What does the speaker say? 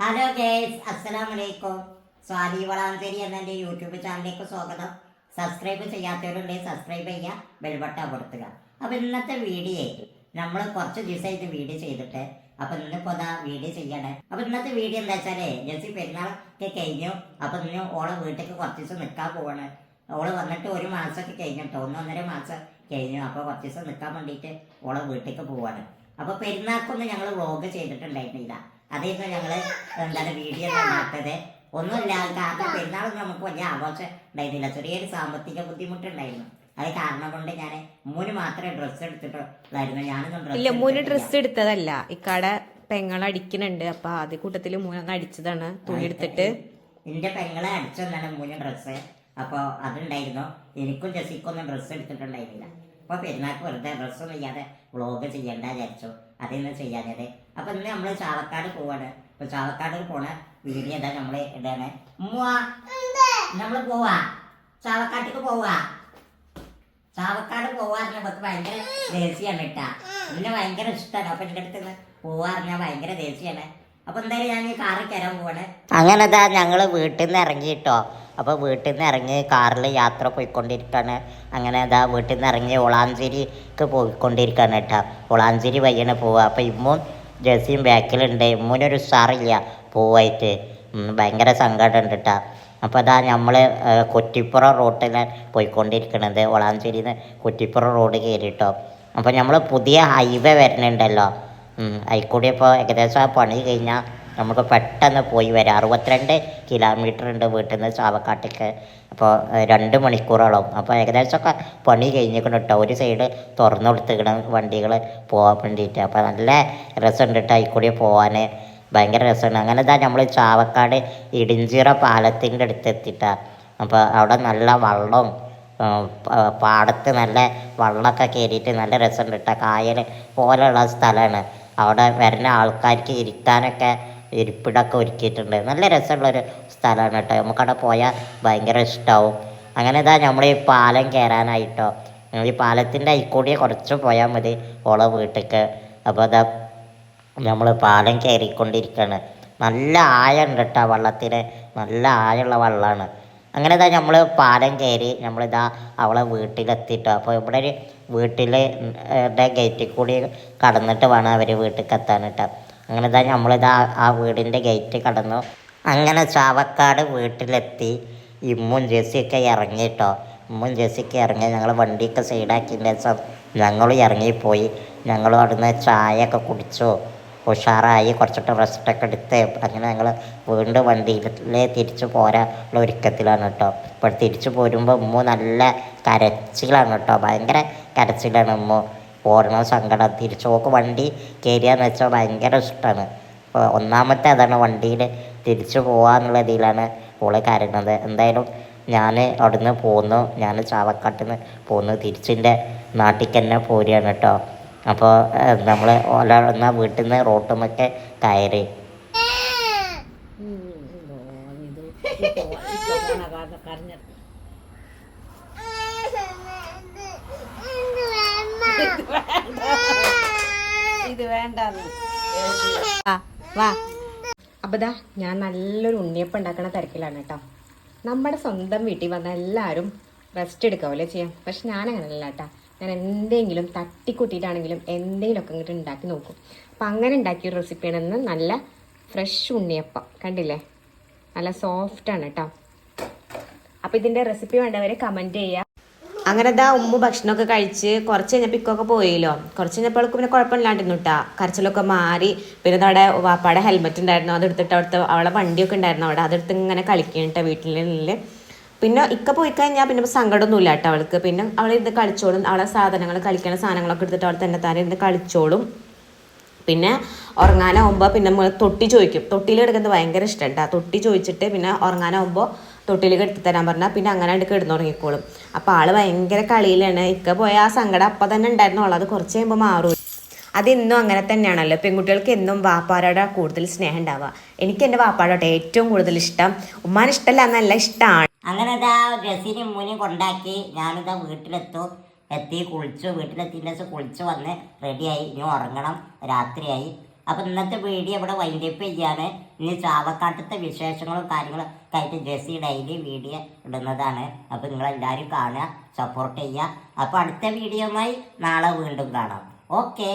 Hello guys അസ്സലാം വലൈക്കും സ്വാതി വളാഞ്ചേരി എന്ന എന്റെ യൂട്യൂബ് ചാനലിലേക്ക് സ്വാഗതം. സബ്സ്ക്രൈബ് ചെയ്യാത്തവരുണ്ടെങ്കിൽ സബ്സ്ക്രൈബ് ചെയ്യുക ബെൽബട്ട കൊടുത്തുക അപ്പോൾ ഇന്നത്തെ വീഡിയോ നമ്മൾ കുറച്ച് ദിവസമായിട്ട് വീഡിയോ ചെയ്തിട്ട് അപ്പോൾ ഇന്നിപ്പോൾ അതാ വീഡിയോ ചെയ്യണേ. അപ്പോൾ ഇന്നത്തെ വീഡിയോ എന്താ വെച്ചാലേ ജെസ്സി പെരുന്നാളൊക്കെ കഴിഞ്ഞു. അപ്പോൾ ഇന്ന് ഓളെ വീട്ടിലേക്ക് കുറച്ച് ദിവസം നിൽക്കാൻ പോവാണ്. ഓൾ വന്നിട്ട് ഒരു മാസമൊക്കെ കഴിഞ്ഞിട്ടോ ഒന്നൊന്നര മാസം കഴിഞ്ഞു. അപ്പോൾ കുറച്ച് ദിവസം നിൽക്കാൻ വേണ്ടിയിട്ട് ഓളെ വീട്ടിലേക്ക് പോവാണ്. അപ്പോൾ പെരുന്നാക്കൊന്നും ഞങ്ങൾ വ്ളോഗ് ചെയ്തിട്ടുണ്ടായിരുന്നില്ല. അതായിരുന്നു ഞങ്ങൾ എന്താണ് വീഡിയോ ഉണ്ടാക്കുന്നത് ഒന്നുമില്ല കാരണം പെരുന്നാളൊന്നും നമുക്ക് വലിയ ആഘോഷം ഉണ്ടായിരുന്നില്ല. ചെറിയൊരു സാമ്പത്തിക ബുദ്ധിമുട്ടുണ്ടായിരുന്നു. അത് കാരണം കൊണ്ട് ഞാൻ മൂന്ന് മാത്രമേ ഡ്രസ്സ് എടുത്തിട്ടുള്ളായിരുന്നു. ഞാനൊന്നും ഇല്ല മൂന്ന് ഡ്രസ്സ് എടുത്തതല്ല. ഇക്കാടെ പെങ്ങൾ അടിക്കുന്നുണ്ട്. അപ്പൊ ആദ്യ കൂട്ടത്തിൽ മൂന്നൊന്ന് അടിച്ചതാണ് തുണി എടുത്തിട്ട്. എന്റെ പെങ്ങളെ അടിച്ചതാണ് മൂന്ന് ഡ്രസ്സ് അപ്പോൾ അതുണ്ടായിരുന്നു. എനിക്കും ജസിക്കൊന്നും ഡ്രസ്സ് എടുത്തിട്ടുണ്ടായിരുന്നില്ല. അപ്പോൾ പെരുന്നാൾക്ക് വെറുതെ ഡ്രസ്സൊന്നും ചെയ്യാതെ വ്ളോഗ് ചെയ്യണ്ട വിചാരിച്ചു. അതിന്ന് ചെയ്യാഞ്ഞത്? അപ്പോൾ ഇന്ന് നമ്മൾ ചാവക്കാട് പോവാണ്. അപ്പോൾ ചാവക്കാട് പോണ വീഡിയോ എന്താ നമ്മൾ ഇടാണ്? നമ്മൾ പോവാ. ചാവക്കാട്ടിക്ക് പോവാ. ചാവക്കാട് പോവാറിഞ്ഞ നമുക്ക് ഭയങ്കര ദേശിയാണ് കേട്ടാ. എന്നെ ഭയങ്കര ഇഷ്ടമാണ് അപ്പൊ എന്റെ അടുത്ത് പോവാറിഞ്ഞ ഭയങ്കര ദേശിയാണ് അപ്പൊ എന്തായാലും ഞാൻ ഈ കാറിൽ കയറാൻ പോവാണ്. അങ്ങനെ ഞങ്ങൾ വീട്ടിൽ നിന്ന് ഇറങ്ങിട്ടോ. അപ്പൊ വീട്ടിൽ നിന്ന് ഇറങ്ങി കാറിൽ യാത്ര പോയിക്കൊണ്ടിരിക്കുകയാണ് അങ്ങനെ അതാ വീട്ടിൽ നിന്ന് ഇറങ്ങി ഒളാഞ്ചേരിക്ക് പോയിക്കൊണ്ടിരിക്കുകയാണ് കേട്ടോ. ഒളാഞ്ചേരി വയ്യണ് പോവുക. അപ്പൊ ഇമ്മും ജെസിയും ബാക്കിലുണ്ട്. ഇമ്മൂനൊരു ഉഷാറില്ല പോവായിട്ട്. ഭയങ്കര സങ്കടമുണ്ട് കേട്ടോ. അപ്പോൾ അതാ നമ്മൾ കുറ്റിപ്പുറം റോട്ടിലാണ് പോയിക്കൊണ്ടിരിക്കണത്. ഒളാഞ്ചേരി നിന്ന് കുറ്റിപ്പുറം റോഡ് കയറിട്ടോ അപ്പോൾ നമ്മൾ പുതിയ ഹൈവേ വരുന്നുണ്ടല്ലോ അതിൽക്കൂടി ഇപ്പോൾ ഏകദേശം ആ പണി കഴിഞ്ഞാൽ നമുക്ക് പെട്ടെന്ന് പോയി വരാം. അറുപത്തിരണ്ട് കിലോമീറ്റർ ഉണ്ട് വീട്ടിൽ നിന്ന് ചാവക്കാട്ടേക്ക് അപ്പോൾ രണ്ട് മണിക്കൂറോളം. അപ്പോൾ ഏകദേശമൊക്കെ പണി കഴിഞ്ഞിരിക്കണം കേട്ടോ ഒരു സൈഡ് തുറന്നു കൊടുത്തിക്കണം വണ്ടികൾ പോകാൻ വേണ്ടിയിട്ട്. അപ്പോൾ നല്ല രസമുണ്ട് കേട്ടോ അതിൽക്കൂടി പോകാൻ ഭയങ്കര രസമാണ് അങ്ങനെ ഇതാ നമ്മൾ ചാവക്കാട് ഇടിഞ്ചിറ പാലത്തിന്റെ അടുത്ത് എത്തിയിട്ടാണ് അപ്പോൾ അവിടെ നല്ല വള്ളവും പാടത്ത് നല്ല വള്ളമൊക്കെ കയറിയിട്ട് നല്ല രസമുണ്ട് കേട്ടോ കായൽ പോലെയുള്ള സ്ഥലമാണ്. അവിടെ വരുന്ന ആൾക്കാർക്ക് ഇരിക്കാനൊക്കെ ഇരിപ്പിടമൊക്കെ ഒരുക്കിയിട്ടുണ്ട്. നല്ല രസമുള്ളൊരു സ്ഥലമാണ് കേട്ടോ. നമുക്കവിടെ പോയാൽ ഭയങ്കര ഇഷ്ടമാവും അങ്ങനെ ഇതാ നമ്മൾ ഈ പാലം കയറാനായിട്ടോ ഈ പാലത്തിന്റെ അയിക്കൂടി കുറച്ച് പോയാൽ മതി ഓളെ വീട്ടിലേക്ക് അപ്പോൾ അതാ നമ്മൾ പാലം കയറിക്കൊണ്ടിരിക്കുകയാണ് നല്ല ആഴമുണ്ട് കേട്ടോ വള്ളത്തിന് നല്ല ആയുള്ള വള്ളമാണ് അങ്ങനെ ഇതാ നമ്മൾ പാലം കയറി നമ്മളിതാ അവളെ വീട്ടിലെത്തിയിട്ടോ അപ്പോൾ ഇവിടെ ഒരു വീട്ടിൽ ഗേറ്റിൽ കൂടി കടന്നിട്ട് വേണം അവർ വീട്ടിലേക്ക് എത്താൻ കേട്ടോ അങ്ങനെ ഇതാ നമ്മളിതാ ആ വീടിന്റെ ഗേറ്റ് കടന്നു. അങ്ങനെ ചാവക്കാട് വീട്ടിലെത്തി. ഇമ്മും ജെസ്സിയൊക്കെ ഇറങ്ങിയിട്ടോ ഇമ്മും ജെസ്സിയൊക്കെ ഇറങ്ങി ഞങ്ങൾ വണ്ടിയൊക്കെ സൈഡാക്കിയതിന്റെ ശേഷം ഞങ്ങളും ഇറങ്ങിപ്പോയി. ഞങ്ങളും അവിടുന്ന് ചായ ഒക്കെ കുടിച്ചു. ഉഷാറായി. കുറച്ചിട്ട് റെസ്റ്റൊക്കെ എടുത്ത്. അങ്ങനെ ഞങ്ങൾ വീണ്ടും വണ്ടിയിൽ തിരിച്ചു പോരാനുള്ള ഒരുക്കത്തിലാണ് കേട്ടോ. ഇപ്പോൾ തിരിച്ചു പോരുമ്പോൾ ഉമ്മു നല്ല കരച്ചിലാണ് കേട്ടോ. ഭയങ്കര കരച്ചിലാണ് ഉമ്മു പോരണ സങ്കടം തിരിച്ചു നോക്ക് വണ്ടി കയറിയാന്ന് വെച്ചാൽ ഭയങ്കര ഇഷ്ടമാണ് ഒന്നാമത്തെ അതാണ് വണ്ടിയിൽ തിരിച്ചു പോകാന്നുള്ള ഇതിലാണ് ഓൾ കരുതുന്നത് എന്തായാലും ഞാൻ അവിടുന്ന് പോന്നു ഞാൻ ചാവക്കാട്ടിൽ നിന്ന് പോന്നു തിരിച്ചിന്റെ നാട്ടിൽ തന്നെ പോരുകയാണ് കേട്ടോ അപ്പോൾ നമ്മൾ ഒരാളെന്ന വീട്ടിൽ നിന്ന് റോട്ടുമൊക്കെ കയറി ഇത് വേണ്ട വാ. അപ്പതാ ഞാൻ നല്ലൊരു ഉണ്ണിയപ്പം ഉണ്ടാക്കണ തിരക്കിലാണ് കേട്ടോ. നമ്മുടെ സ്വന്തം വീട്ടിൽ വന്ന എല്ലാവരും റെസ്റ്റ് എടുക്കാവല്ലേ ചെയ്യാം? പക്ഷെ ഞാൻ അങ്ങനെയല്ല കേട്ടോ. ഞാൻ എന്തെങ്കിലും തട്ടിക്കൂട്ടിയിട്ടാണെങ്കിലും എന്തെങ്കിലുമൊക്കെ ഇങ്ങോട്ട് ഉണ്ടാക്കി നോക്കും. അപ്പം അങ്ങനെ ഉണ്ടാക്കിയ റെസിപ്പിയാണ് ഇന്ന് നല്ല ഫ്രഷ് ഉണ്ണിയപ്പം. കണ്ടില്ലേ? നല്ല സോഫ്റ്റാണ് കേട്ടോ. അപ്പം ഇതിന്റെ റെസിപ്പി വേണ്ടവരെ കമന്റ് ചെയ്യുക അങ്ങനെ ദാ ഉമ്മ ഭക്ഷണമൊക്കെ കഴിച്ച് കുറച്ച് കഴിഞ്ഞപ്പോൾ ഇക്കൊക്കെ പോയില്ലോ. കുറച്ച് കഴിഞ്ഞപ്പോൾ പിന്നെ കുഴപ്പമില്ലാണ്ടിരുന്നു കേട്ടാ കരച്ചിലൊക്കെ മാറി. പിന്നെ അവിടെ വാപ്പാടെ ഹെൽമെറ്റ് ഉണ്ടായിരുന്നു. അതെടുത്തിട്ട് അവിടുത്തെ അവളെ വണ്ടിയൊക്കെ ഉണ്ടായിരുന്നു. അവിടെ അതെടുത്ത് ഇങ്ങനെ കളിക്കണിട്ട വീട്ടിനുള്ളിൽ പിന്നെ ഇക്ക പോയി കഴിഞ്ഞാൽ പിന്നെ സങ്കടമൊന്നുമില്ല കേട്ടോ അവൾക്ക്. പിന്നെ അവൾ ഇരുന്ന് കളിച്ചോളും. അവളെ സാധനങ്ങൾ കളിക്കണ സാധനങ്ങളൊക്കെ എടുത്തിട്ട് അവൾ തന്നെ താരം ഇരുന്ന് കളിച്ചോളും. പിന്നെ ഉറങ്ങാനാവുമ്പോൾ പിന്നെ നമ്മൾ തൊട്ടി ചോദിക്കും. തൊട്ടിയിൽ കിടക്കുന്നത് ഭയങ്കര ഇഷ്ടം കേട്ടോ തൊട്ടി ചോദിച്ചിട്ട് പിന്നെ ഉറങ്ങാനാവുമ്പോൾ തൊട്ടിയിൽ കെടുത്തി തരാൻ പറഞ്ഞാൽ പിന്നെ അങ്ങനെ ആയിട്ട് കിടന്നുറങ്ങിക്കോളും. അപ്പോൾ ആൾ ഭയങ്കര കളിയിലാണ്. ഇക്ക പോയ ആ സങ്കടം അപ്പം തന്നെ ഉണ്ടായിരുന്നുള്ളൂ അത് കുറച്ച് കഴിയുമ്പോൾ മാറും. അതെന്നും അങ്ങനെ തന്നെയാണല്ലോ. പെൺകുട്ടികൾക്ക് എന്നും വാപ്പാരോടെ കൂടുതൽ സ്നേഹം ഉണ്ടാവുക. എനിക്ക് എന്റെ വാപ്പാടോട്ടെ ഏറ്റവും കൂടുതൽ ഇഷ്ടം ഉമ്മാൻ ഇഷ്ടമല്ല എന്നല്ല ഇഷ്ടമാണ് അങ്ങനെ ഇതാ ജസീനും മൂനും കൊണ്ടാക്കി ഞാനിതാ വീട്ടിലെത്തു. എത്തി കുളിച്ചു. വീട്ടിലെത്തിന്റെ ശേഷം കുളിച്ചു വന്ന് റെഡിയായി ഇനി ഉറങ്ങണം. രാത്രിയായി. അപ്പം ഇന്നത്തെ വീഡിയോ ഇവിടെ വൈൻഡപ്പ് ചെയ്യാണ് ഇനി ചാവക്കാട്ടത്തെ വിശേഷങ്ങളും കാര്യങ്ങളും ആയിട്ട് ജെസ്സി ഡെയിലി വീഡിയോ ഇടുന്നതാണ്. അപ്പൊ നിങ്ങൾ എല്ലാരും കാണുക സപ്പോർട്ട് ചെയ്യുക. അപ്പൊ അടുത്ത വീഡിയോയുമായി നാളെ വീണ്ടും കാണാം. ഓക്കേ